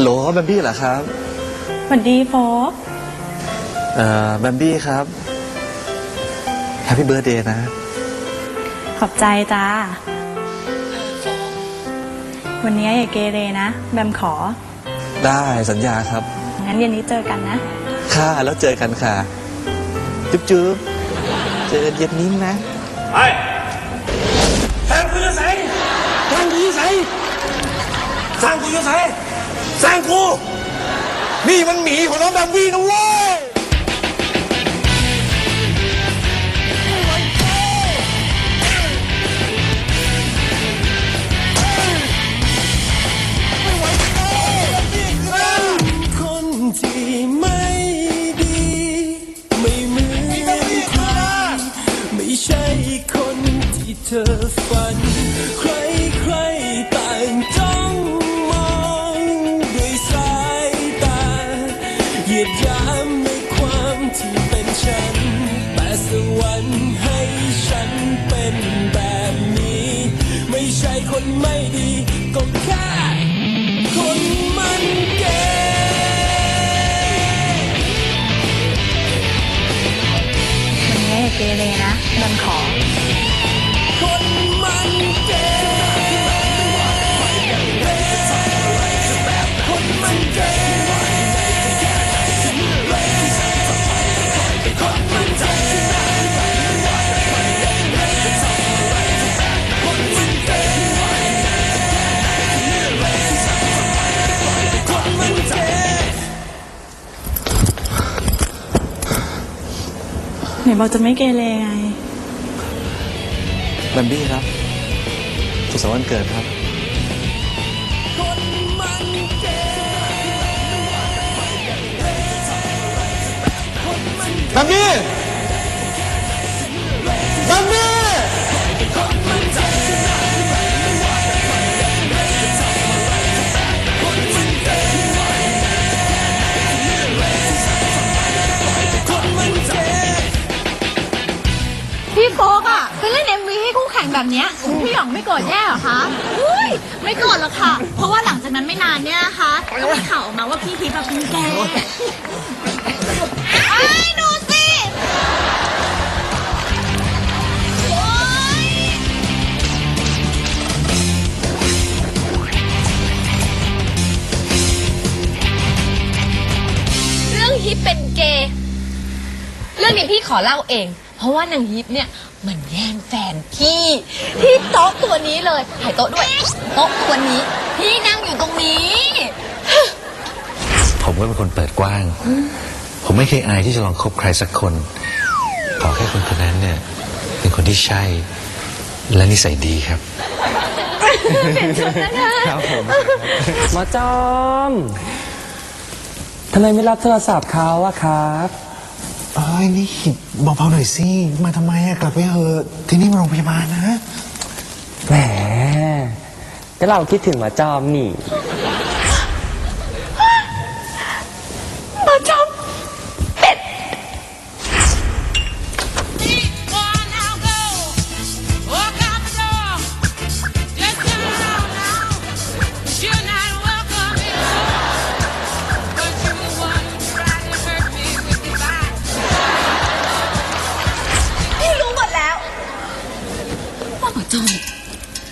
ฮัลโหลแบมบี้เหรอครับสวัสดีโฟกเอ่อแบมบี้ครับแฮปปี้เบิร์ดเดย์นะ ขอบใจจ้า วันนี้อย่าเกเรนะ แบมขอ ได้สัญญาครับ งั้นเย็นนี้เจอกันนะ ค่ะแล้วเจอกันค่ะ จุ๊บจุ๊บเจอกันเย็นนี้นะ ไปสร้างกูจะใส่สร้างกูจะใส่สร้างกูจะใส่ สร้างกู นี่มันหมีของน้องแบมบี้นะเว้ย คนที่ไม่ดี ไม่เหมือนใครไม่ใช่คนที่เธอฝัน ใครใครๆ ยียดยามในความที่เป็นฉัน แต่สวรรค์ให้ฉันเป็นแบบนี้ ไม่ใช่คนไม่ดีก็แค่คนมันเก่วันนี้เกเรนะแบมขอ นบอกจะไม่เกเรไงแบมบี้ครับสุขสันต์วันเกิดครับคนมันเก่แบ แบบเนี้ยพี่หยองไม่โกรธแย่เหรอคะอุ้ยไม่โกรธหรอกค่ะ เพราะว่าหลังจากนั้นไม่นานเนี่ยนะคะก็มีข่าวออกมาว่าพี่ทิพย์แบบเป็นแกไอ้หนูสิโอ๊ยเรื่องฮิปเป็นเกย์ เรื่องนี้พี่ขอเล่าเอง เพราะว่านางยิปเนี่ยมันแย่ งแฟนพี่ที่โต๊ะตัวนี้เลยถ่ายโต๊ะด้วยโต๊ะตัวนี้พี่นั่งอยู่ตรงนี้ ผมก็เป็นคนเปิดกว้าง ผมไม่เคยอายที่จะลองคบใครสักคน ขอแค่คนคนนั้นเนี่ย เป็นคนที่ใช่ และนิสัยดีครับ ครับผมหมอจอมทำไมไม่รับโทรศัพท์เขาอะครับ เอ้ยนี่เบาๆหน่อยสิมาทำไมอะกลับไปเถอะที่นี่มันโรงพยาบาลนะ แหมก็เราคิดถึงหมาจอมนี่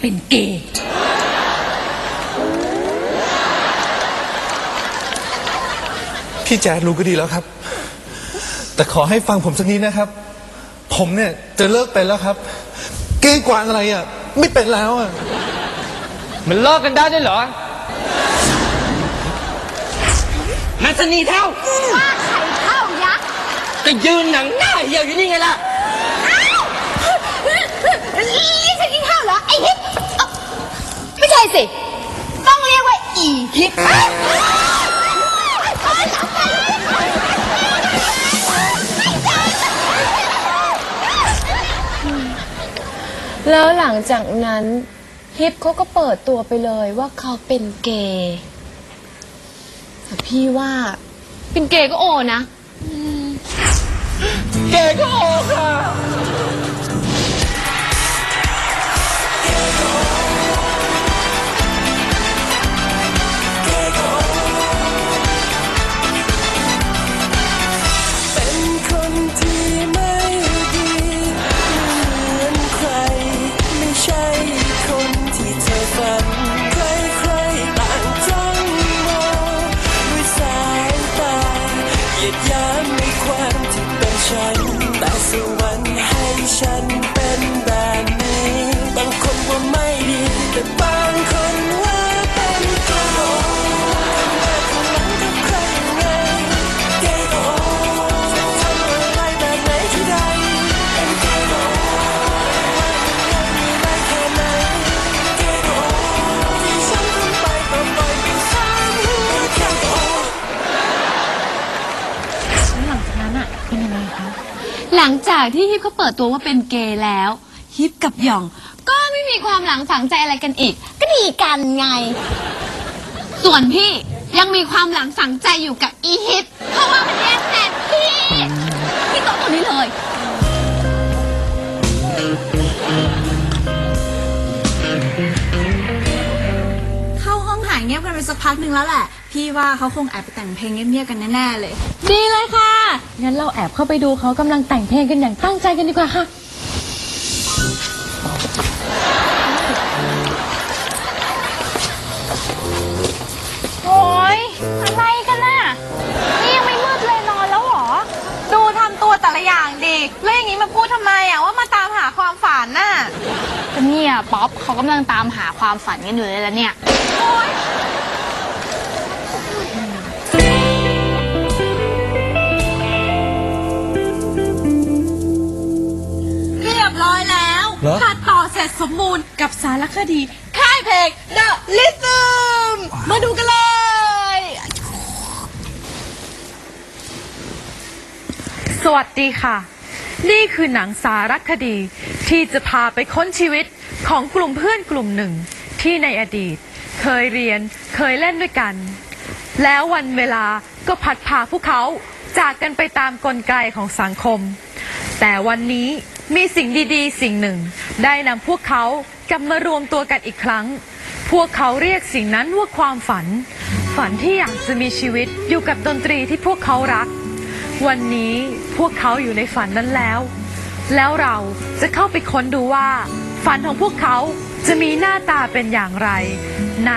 เป็นเกย์พี่แจ๊ดรู้ก็ดีแล้วครับ แต่ขอให้ฟังผมสักนิดนะครับ ผมเนี่ยจะเลิกเป็นแล้วครับ เก้งกวางอะไรอะ ไม่เป็นแล้วอะ มันเลิกกันได้ด้วยเหรอมันสนีเท่าว่าไข่ข้าวยักษ์ก็ยืนหนังหน้าเหี่ยวอยู่นี่ไงล่ะอีฉันกินข้าวเหรอ ไอ้ฮิปเอ้าไม่ใช่ สิ ต้องเรียกว่าอีฮิปแล้วหลังจากนั้นฮิปเขาก็เปิดตัวไปเลยว่าเขาเป็นเกย์แต่พี่ว่าเป็นเกย์ก็โอนะ เก๋ก็โอค่ะ ยียดยามในความที่เป็นฉันแต่สวรรค์ให้ฉัน จากที่ฮิปเขาเปิดตัวว่าเป็นเกย์แล้ว ฮิปกับหยอง ก็ไม่มีความหลังฝังใจอะไรกันอีก ก็ดีกันไง ส่วนพี่ยังมีความหลังฝังใจอยู่กับอีฮิปเพราะว่ามันแย่งแฟนพี่พี่โต๊ะตัวนี้เลย เข้าห้องหายเงียบกันไปสักพักหนึ่งแล้วแหละ พี่ว่าเขาคงแอบไปแต่งเพลงเงียบๆกันแน่ๆเลย ดีเลยค่ะ งั้นเราแอบเข้าไปดูเขากำลังแต่งเพลงกันอย่างตั้งใจกันดีกว่าค่ะ โอ้ยอะไรกันน่ะ นี่ยังไม่มืดเลยนอนแล้วเหรอ ดูทำตัวแต่ละอย่างดิแล้วอย่างนี้มาพูดทำไมอะว่ามาตามหาความฝันน่ะ ก็เนี่ยป๊อปเขากำลังตามหาความฝันกันอยู่เลยแล้วเนี่ยเเหรอ ตัดต่อเสร็จสมบูรณ์กับสารคดี ค่ายเพลง The Rhythm มาดูกันเลย สวัสดีค่ะ นี่คือหนังสารคดี ที่จะพาไปค้นชีวิตของกลุ่มเพื่อนกลุ่มหนึ่ง ที่ในอดีต เคยเรียนเคยเล่นด้วยกัน แล้ววันเวลาก็พัดพาพวกเขาจากกันไปตามกลไกของสังคม แต่วันนี้มีสิ่งดีๆ สิ่งหนึ่ง ได้นำพวกเขากลับมารวมตัวกันอีกครั้ง พวกเขาเรียกสิ่งนั้นว่าความฝัน ฝันที่อยากจะมีชีวิตอยู่กับดนตรีที่พวกเขารัก วันนี้พวกเขาอยู่ในฝันนั้นแล้ว แล้วเราจะเข้าไปค้นดูว่า ฝันของพวกเขาจะมีหน้าตาเป็นอย่างไร ใน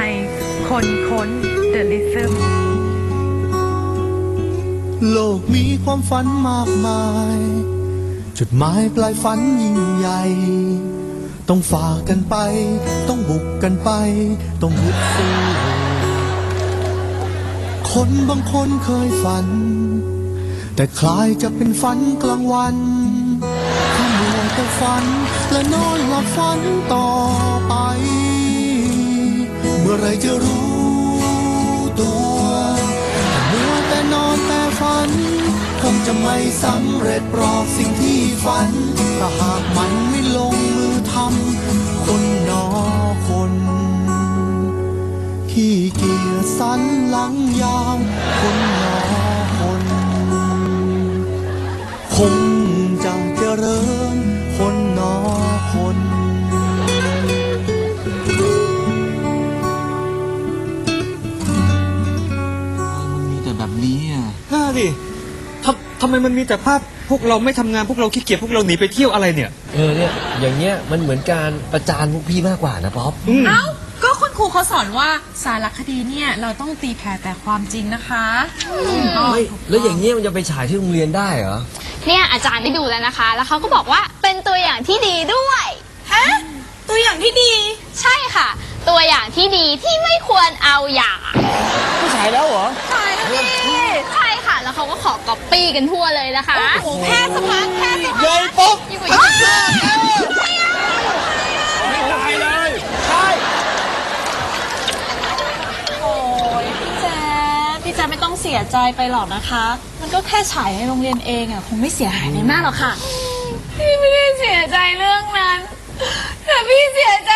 คนค้น The Rhythm โลกมีความฝันมากมาย จุดหมายปลายฝันยิ่งใหญ่ ต้องฝ่ากันไป ต้องบุกกันไป ต้องฮึดสู้คนบางคนเคยฝัน แต่คล้ายจะเป็นฝันกลางวันถ้ามัวแต่ฝัน และนอนหลับฝันต่อไป เมื่อไรจะรู้ตัว จะไม่สำเร็จหรอกสิ่งที่ฝัน ถ้าหากมันไม่ลงมือทำคนหนอคน ขี้เกียจสันหลังยาวคนหนอคน คงจะเจริญคนหนอคนมีแต่แบบนี้อะ น่าดิ ทำทำไมมันมีแต่ภาพพวกเราไม่ทำงานพวกเราขี้เกียจพวกเราหนีไปเที่ยวอะไรเนี่ย เออเนี่ยอย่างเงี้ยมันเหมือนการประจานพวกพี่มากกว่านะป๊อปอืม เอ้า ก็คุณครูเขาสอนว่าสารคดีเนี่ย เราต้องตีแผ่แต่ความจริงนะคะไม่แล้วอย่างเงี้ยมันจะไปฉายที่โรงเรียนได้เหรอเนี่ยอาจารย์ได้ดูแล้วนะคะ แล้วเขาก็บอกว่าเป็นตัวอย่างที่ดีด้วย ฮะ ตัวอย่างที่ดี ใช่ค่ะ ตัวอย่างที่ดีที่ไม่ควรเอาอย่าง ผู้ชายแล้วเหรอ ใช่แล้วสิใช่ค่ะ แล้วเขาก็ขอก๊อปปี้กันทั่วเลยนะคะโอ้โหแค่สมัครแค่สมัครเย้ปุ๊บยิ่งกว่ายิ่งเลิกไม่ตายเลย ใช่ โอ้ยพี่แจ๊ดพี่แจ๊ดไม่ต้องเสียใจไปหรอกนะคะ มันก็แค่ฉายในโรงเรียนเองอะคงไม่เสียหายอะไรมากหรอกค่ะ พี่ไม่ได้เสียใจเรื่องนั้น แต่พี่เสียใจ